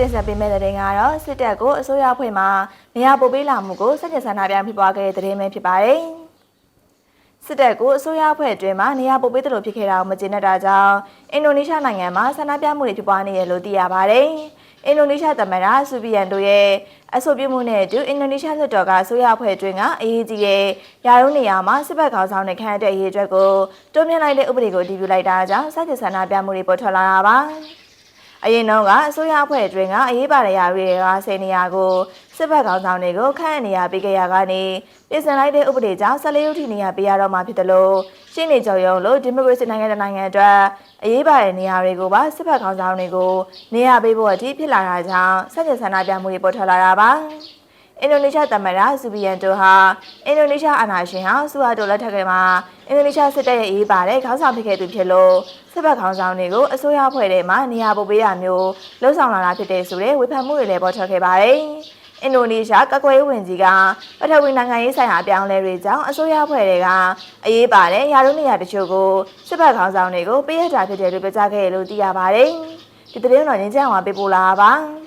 တင်ဆက်ပေးမယ့်တဲ့တင်ကတော့စစ်တပ်ကိုအစိုးရအဖွဲ့မှနေရာပို့ပေးလာမှုကိုစက်ကျဆန္ဒပြဖြစ်ပွားခဲ့တဲ့တဲ့တင်ပဲဖြစ်ပါတယ်။စစ်တပ်ကိုအစိုးရအဖွဲ့အတွင်းမှာနေရာပို့ပေးတယ်လို့ဖြစ်ခဲ့တာကိုမကျေနပ်တာကြောင့်အင်ဒိုနီးရှားနိုင်ငံမှာဆန္ဒပြမှုတွေဖြစ်ပွားနေရလို့သိရပါတယ်။အင်ဒိုနီးရှားသမ္မတဆူဘီယန်တို့ရဲ့အဆိုပြုမှုနဲ့အတူအင်ဒိုနီးရှားလွှတ်တော်ကအစိုးရအဖွဲ့အတွင်းကအရေးကြီးတဲ့ယာရုံးနေရာမှာစစ်ဘက်ခေါင်းဆောင်နဲ့ခန့်အပ်တဲ့အရေးအတွက်ကိုတွန်းမြင့်လိုက်တဲ့ဥပဒေကိုတည်ပြုလိုက်တာကြောင့်စက်ကျဆန္ဒပြမှုတွေပေါ်ထွက်လာတာပါ။ အရင်တော့ကအစိုးရအဖွဲ့အတွင်းကအရေးပါတဲ့ရာတွေကဆယ်နေရာကိုစစ်ဘက်ကောင်ဆောင်တွေကိုခန့်အပ်နေရပေးခဲ့ရကနေပြည်စင်လိုက်တဲ့ဥပဒေကြောင့်14ရုပ်ထိနေရပေးရတော့မှာဖြစ်တယ်လို့ရှင်းနေကြရုံလို့ဒီမိုကရေစီနိုင်ငံတစ်နိုင်ငံအတွက်အရေးပါတဲ့နေရာတွေကိုပါစစ်ဘက်ကောင်ဆောင်တွေကိုနေရာပေးဖို့အထိဖြစ်လာတာကြောင့်စက်ကျဆန္ဒပြမှုတွေပေါ်ထွက်လာတာပါ အင်ဒိုနီးရှားသမ္မတဆူဘီယန်တိုဟာအင်ဒိုနီးရှားအာဏာရှင်ဟာဆူဟာတိုလက်ထက်ကမှာအင်ဒိုနီးရှားစစ်တပ်ရဲ့အရေးပါတဲ့ခေါင်းဆောင်ဖြစ်ခဲ့သူဖြစ်လို့စစ်ဘက်ခေါင်းဆောင်တွေကိုအစိုးရအဖွဲ့ထဲမှာနေရာပို့ပေးရမျိုးလှုံ့ဆော်လာတာဖြစ်တဲ့ဆိုတဲ့ဝေဖန်မှုတွေလည်းပေါ်ထွက်ခဲ့ပါတယ်။အင်ဒိုနီးရှားကကွယ်ရေးဝန်ကြီးကပထဝီနိုင်ငံရေးဆိုင်ရာအပြောင်းအလဲတွေကြောင့်အစိုးရအဖွဲ့တွေကအရေးပါတဲ့ယာရုနေရာတချို့ကိုစစ်ဘက်ခေါင်းဆောင်တွေကိုပေးရတာဖြစ်တယ်လို့ပြောကြားခဲ့တယ်လို့သိရပါတယ်။ဒီသတင်းတော်ရင်းချမ်းအောင်ပေးပို့လာပါပါ။